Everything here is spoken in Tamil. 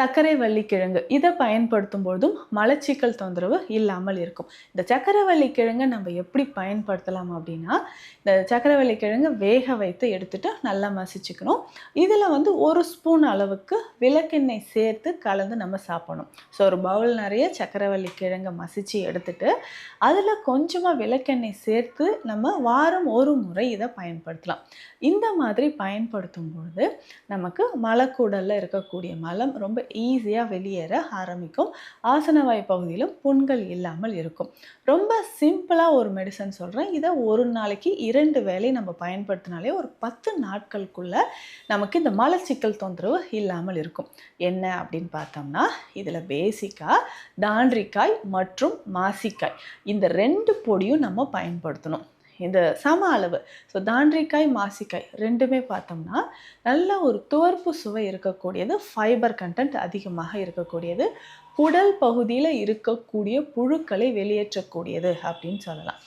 சர்க்கரை வள்ளி கிழங்கு இதை பயன்படுத்தும் பொழுதும் மலச்சிக்கல் தொந்தரவு இல்லாமல் இருக்கும். இந்த சக்கரவள்ளி கிழங்கு நம்ம எப்படி பயன்படுத்தலாம் அப்படின்னா இந்த சக்கரவள்ளி கிழங்கு வேக வைத்து எடுத்துட்டு நல்லா மசிச்சுக்கணும். இதில் வந்து ஒரு ஸ்பூன் அளவுக்கு விளக்கெண்ணெய் சேர்த்து கலந்து நம்ம சாப்பிடணும். ஸோ ஒரு பவுல் நிறைய சக்கரவள்ளி கிழங்கை மசித்து எடுத்துட்டு அதில் கொஞ்சமாக விளக்கெண்ணெய் சேர்த்து நம்ம வாரம் ஒரு முறை இதை பயன்படுத்தலாம். இந்த மாதிரி பயன்படுத்தும் பொழுது நமக்கு மலக்குடலில் இருக்கக்கூடிய மலம் ரொம்ப ஈஸியாக வெளியேற ஆரம்பிக்கும். ஆசனவாய் பகுதியிலும் புண்கள் இல்லாமல் இருக்கும். ரொம்ப சிம்பிளாக ஒரு மெடிசன் சொல்கிறேன் இதை ஒரு நாளைக்கு இரண்டு வேலை நம்ம பயன்படுத்தினாலே ஒரு பத்து நாட்களுக்குள்ளே நமக்கு இந்த மலச்சிக்கல் தொந்தரவு இல்லாமல் இருக்கும். என்ன அப்படின்னு பார்த்தோம்னா இதில் பேசிக்காக தாண்டிக்காய் மற்றும் மாசிக்காய். இந்த ரெண்டு பொடியும் நம்ம பயன்படுத்தணும். இந்த சம அளவு ஸோ தாண்டிக்காய் மாசிக்காய் ரெண்டுமே பார்த்தோம்னா நல்ல ஒரு துவர்ப்பு சுவை இருக்கக்கூடியது ஃபைபர் கண்டென்ட் அதிகமாக இருக்கக்கூடியது குடல் பகுதியில் இருக்கக்கூடிய புழுக்களை வெளியேற்றக்கூடியது அப்படின்னு சொல்லலாம்.